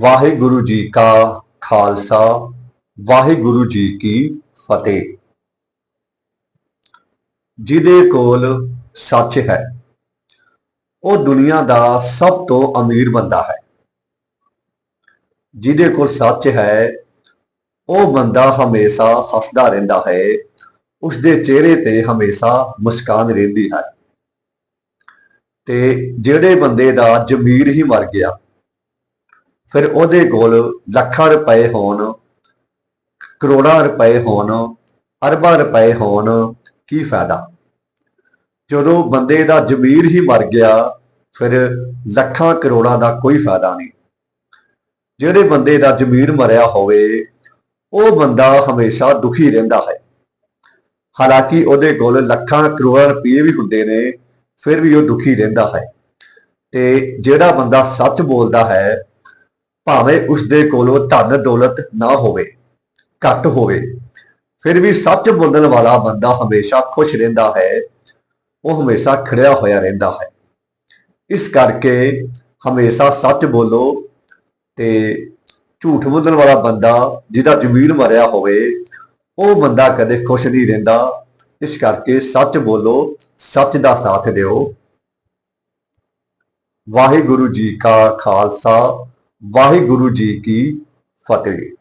ਵਾਹਿਗੁਰੂ ਜੀ ਕਾ ਖਾਲਸਾ, ਵਾਹਿਗੁਰੂ ਜੀ ਕੀ ਫਤਿਹ। ਜਿਹਦੇ ਕੋਲ ਸੱਚ ਹੈ, ਉਹ ਦੁਨੀਆ ਦਾ ਸਭ ਤੋਂ ਅਮੀਰ ਬੰਦਾ ਹੈ। ਜਿਹਦੇ ਕੋਲ ਸੱਚ ਹੈ, ਉਹ ਬੰਦਾ ਹਮੇਸ਼ਾ ਹੱਸਦਾ ਰਹਿੰਦਾ ਹੈ ਉਸ ਦੇ ਚਿਹਰੇ ਤੇ ਹਮੇਸ਼ਾ ਮੁਸਕਾਨ ਰਹਿੰਦੀ ਹੈ। ਤੇ ਜਿਹੜੇ ਬੰਦੇ ਦਾ ਜ਼ਮੀਰ ਹੀ ਮਰ ਗਿਆ ਫਿਰ ਉਹਦੇ ਕੋਲ ਲੱਖਾਂ ਰੁਪਏ ਹੋਣ, ਕਰੋੜਾਂ ਰੁਪਏ ਹੋਣ, ਅਰਬਾਂ ਰੁਪਏ ਹੋਣ, ਕੀ ਫਾਇਦਾ? ਜਦੋਂ ਬੰਦੇ ਦਾ ਜ਼ਮੀਰ ਹੀ ਮਰ ਗਿਆ, ਫਿਰ ਲੱਖਾਂ ਕਰੋੜਾਂ ਦਾ ਕੋਈ ਫਾਇਦਾ ਨਹੀਂ। ਜਿਹੜੇ ਬੰਦੇ ਦਾ ਜ਼ਮੀਰ ਮਰਿਆ ਹੋਵੇ, ਉਹ ਬੰਦਾ ਹਮੇਸ਼ਾ ਦੁਖੀ ਰਹਿੰਦਾ ਹੈ। ਹਾਲਾਂਕਿ ਉਹਦੇ ਕੋਲ ਲੱਖਾਂ ਕਰੋੜਾਂ ਰੁਪਏ ਵੀ ਹੁੰਦੇ ਨੇ, ਫਿਰ ਵੀ ਉਹ ਦੁਖੀ ਰਹਿੰਦਾ ਹੈ। ਤੇ ਜਿਹੜਾ ਬੰਦਾ ਸੱਚ ਬੋਲਦਾ ਹੈ ਭਾਵੇਂ ਉਸਦੇ ਕੋਲੋਂ ਧਨ ਦੌਲਤ ਨਾ ਹੋਵੇ, ਘੱਟ ਹੋਵੇ, ਫਿਰ ਵੀ ਸੱਚ ਬੋਲਣ ਵਾਲਾ ਬੰਦਾ ਹਮੇਸ਼ਾ ਖੁਸ਼ ਰਹਿੰਦਾ ਹੈ, ਉਹ ਹਮੇਸ਼ਾ ਖੜਿਆ ਹੋਇਆ ਰਹਿੰਦਾ ਹੈ। ਇਸ ਕਰਕੇ ਹਮੇਸ਼ਾ ਸੱਚ ਬੋਲੋ ਤੇ ਝੂਠ ਬੋਲਣ ਵਾਲਾ ਬੰਦਾ ਜਿਹਦਾ ਜ਼ਮੀਰ ਮਰਿਆ ਹੋਵੇ, ਉਹ ਬੰਦਾ ਕਦੇ ਖੁਸ਼ ਨਹੀਂ ਰਹਿੰਦਾ। ਇਸ ਕਰਕੇ ਸੱਚ ਬੋਲੋ, ਸੱਚ ਦਾ ਸਾਥ ਦਿਓ। ਵਾਹਿਗੁਰੂ ਜੀ ਕਾ ਖਾਲਸਾ ਵਾਹਿਗੁਰੂ ਜੀ ਕੀ ਫਤਿਹ।